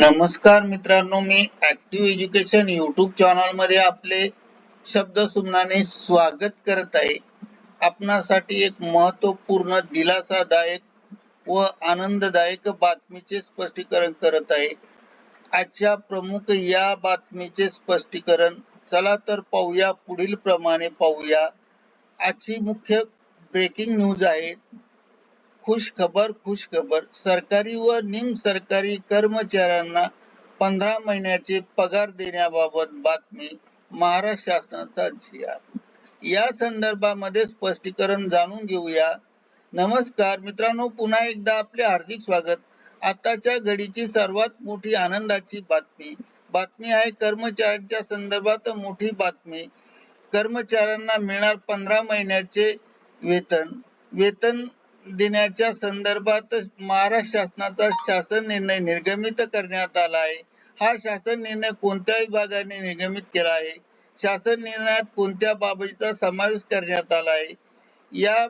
नमस्कार मित्रांनो मी ऍक्टिव्ह एज्युकेशन युट्यूब चॅनलमध्ये आपले शब्द सुमनाने स्वागत करत आहे. आपणासाठी एक महत्त्वपूर्ण दिलासादायक व आनंददायक बातमीचे स्पष्टीकरण करत आहे. आजच्या प्रमुख या बातमीचे स्पष्टीकरण चला तर पाहूया पुढील प्रमाणे पाहूया. आजची मुख्य ब्रेकिंग न्यूज आहे. खुश खबर खुश खबर. सरकारी व निम सरकारी कर्मचाऱ्यांना पंधरा महिन्याचे पगार देण्याबाबत बातमी महाराष्ट्र शासनाचा जी आर या संदर्भामध्ये स्पष्टीकरण जाणून घेऊया. नमस्कार मित्रांनो पुन्हा एकदा आपले हार्दिक स्वागत. आताच्या घडीची सर्वात मोठी आनंदाची बातमी. बातमी आहे कर्मचाऱ्यांच्या संदर्भात मोठी बातमी. कर्मचाऱ्यांना मिळणार पंधरा महिन्याचे वेतन. वेतन देण्याच्या संदर्भात महाराष्ट्र शासनाचा शासन निर्णय निर्गमित करण्यात आला आहे. हा शासन निर्णय कोणत्या विभागाने निर्गमित केला आहे? शासन निर्णयात कोणत्या बाबीचा समावेश करण्यात आला आहे? या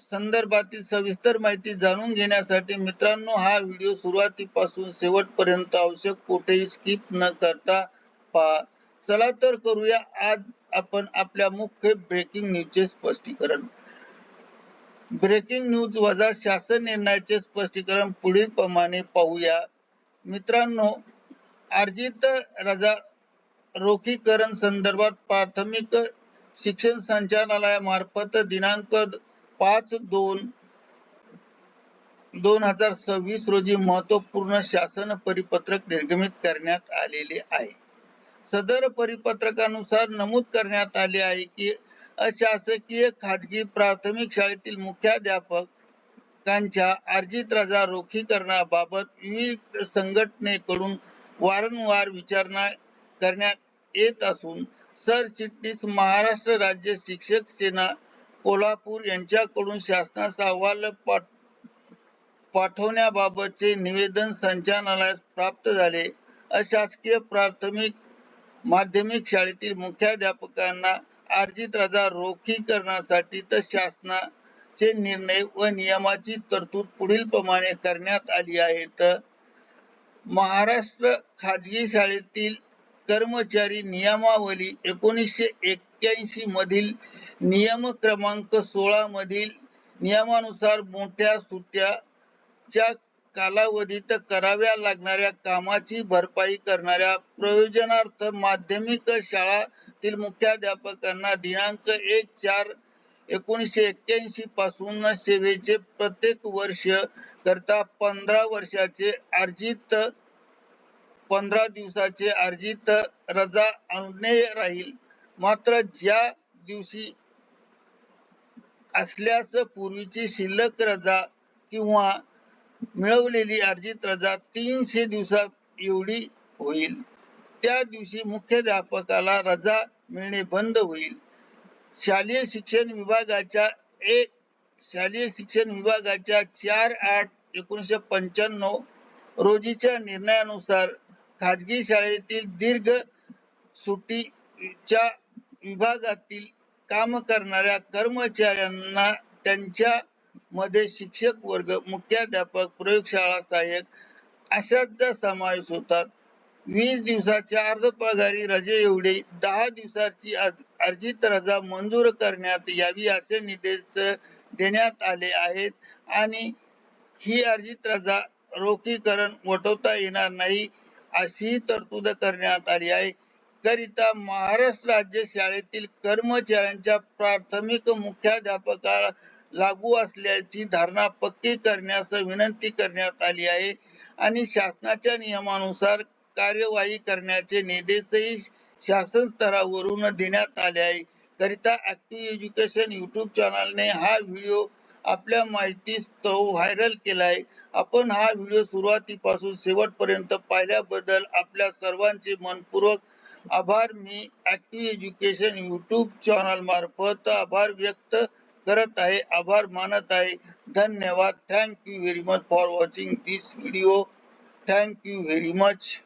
संदर्भातील सविस्तर माहिती जाणून घेण्यासाठी मित्रांनो हा व्हिडिओ सुरुवातीपासून शेवटपर्यंत आवश्यक कुठेही स्किप न करता पहा. चला तर करूया. आज आपण आपल्या मुख्य ब्रेकिंग न्यूजचे स्पष्टीकरण. ब्रेकिंग न्यूज वजा शासन निर्णयाचे स्पष्टीकरण पुढील प्रमाणे पाहूया. मित्रांनो अर्जित रजा रोखीकरण संदर्भात प्राथमिक शिक्षण संचालनालयामार्फत दिनांक पाच दोन दोन हजार सव्वीस रोजी महत्त्वपूर्ण शासन परिपत्रक निर्गमित करण्यात आलेले आहे. सदर परिपत्रकानुसार नमूद करण्यात आले आहे की अशासकीय खाजगी प्राथमिक शाळेतील मुख्याध्यापकांच्या अर्जित रजा रोखीकरणाबाबत विविध संघटनेकडून वारंवार विचारणा करण्यात येत असून सरचिटणीस महाराष्ट्र राज्य शिक्षक सेना कोल्हापूर यांच्याकडून शासनास अहवाल पाठ पाठवण्याबाबतचे निवेदन संचालनालयास प्राप्त झाले. अशासकीय प्राथमिक माध्यमिक शाळेतील मुख्याध्यापकांना अर्जित रजा रोखीकरणासाठी तर शासनाचे निर्णय व नियमाची तरतूद पुढील प्रमाणे करण्यात आली आहे. तर महाराष्ट्र खाजगी शाळेतील कर्मचारी नियमावली एकोणीसशे एक्क्याऐंशी मधील नियम क्रमांक सोळा मधील नियमानुसार मोठ्या सुट्ट्याच्या कालावधीत कराव्या लागणाऱ्या कामाची भरपाई करणाऱ्या प्रयोजनार्थ माध्यमिक शाळातील मुख्याध्यापकांना दिनांक एक चार एकोणीसशे एक्क्याऐंशी पासून सेवेचे प्रत्येक वर्ष करता पंधरा वर्षाचे अर्जित पंधरा दिवसाचे अर्जित रजा अज्ञेय राहील. मात्र ज्या दिवशी असल्यास पूर्वीची शिल्लक रजा किंवा मिळवलेली अर्जित रजा तीनशे दिवसात एवढी होईल. त्या दिवशी मुख्याध्यापकाला रजा मिळणे बंद होईल. शालेय शिक्षण विभागाच्या एक शालेय शिक्षण विभागाच्या चार आठ एकोणीसशे पंच्याण्णव रोजीच्या निर्णयानुसार खाजगी शाळेतील दीर्घ सुट्टीच्या विभागातील काम करणाऱ्या कर्मचाऱ्यांना त्यांच्या मध्ये शिक्षक वर्ग मुख्याध्यापक प्रयोगशाळा सहाय्यक अशाचा समावेश होतात. वीस दिवसाच्या अर्धपगारी रजे एवढे दहा दिवसाची अर्जित रजा मंजूर करण्यात यावी असे निर्देश देण्यात आले आहेत आणि ही अर्जित रजा रोखीकरण वटवता येणार नाही अशी तरतूद करण्यात आली आहे. करिता महाराष्ट्र राज्य शाळेतील कर्मचाऱ्यांच्या प्राथमिक मुख्याध्यापकाला लागू असल्याची धारणा पक्की करण्यास विनंती करण्यात आली आहे. आणि शासनाच्या नियमानुसार कार्यवाही करण्याचे निर्देशही शासन स्तरावरून देण्यात आले आहे. करिता ऍक्टिव्ह एज्युकेशन युट्यूब चॅनलने हा व्हिडिओ आपल्या माहितीस तो व्हायरल केलाय आपण हा व्हिडिओ सुरुवातीपासून शेवटपर्यंत पाहिल्याबद्दल आपल्या सर्वांचे मनपूर्वक आभार. मी ऍक्टिव्ह एज्युकेशन युट्यूब चॅनल मार्फत आभार व्यक्त करत आहे. आभार मानत आहे. धन्यवाद. Thank you very much for watching this video thank you very much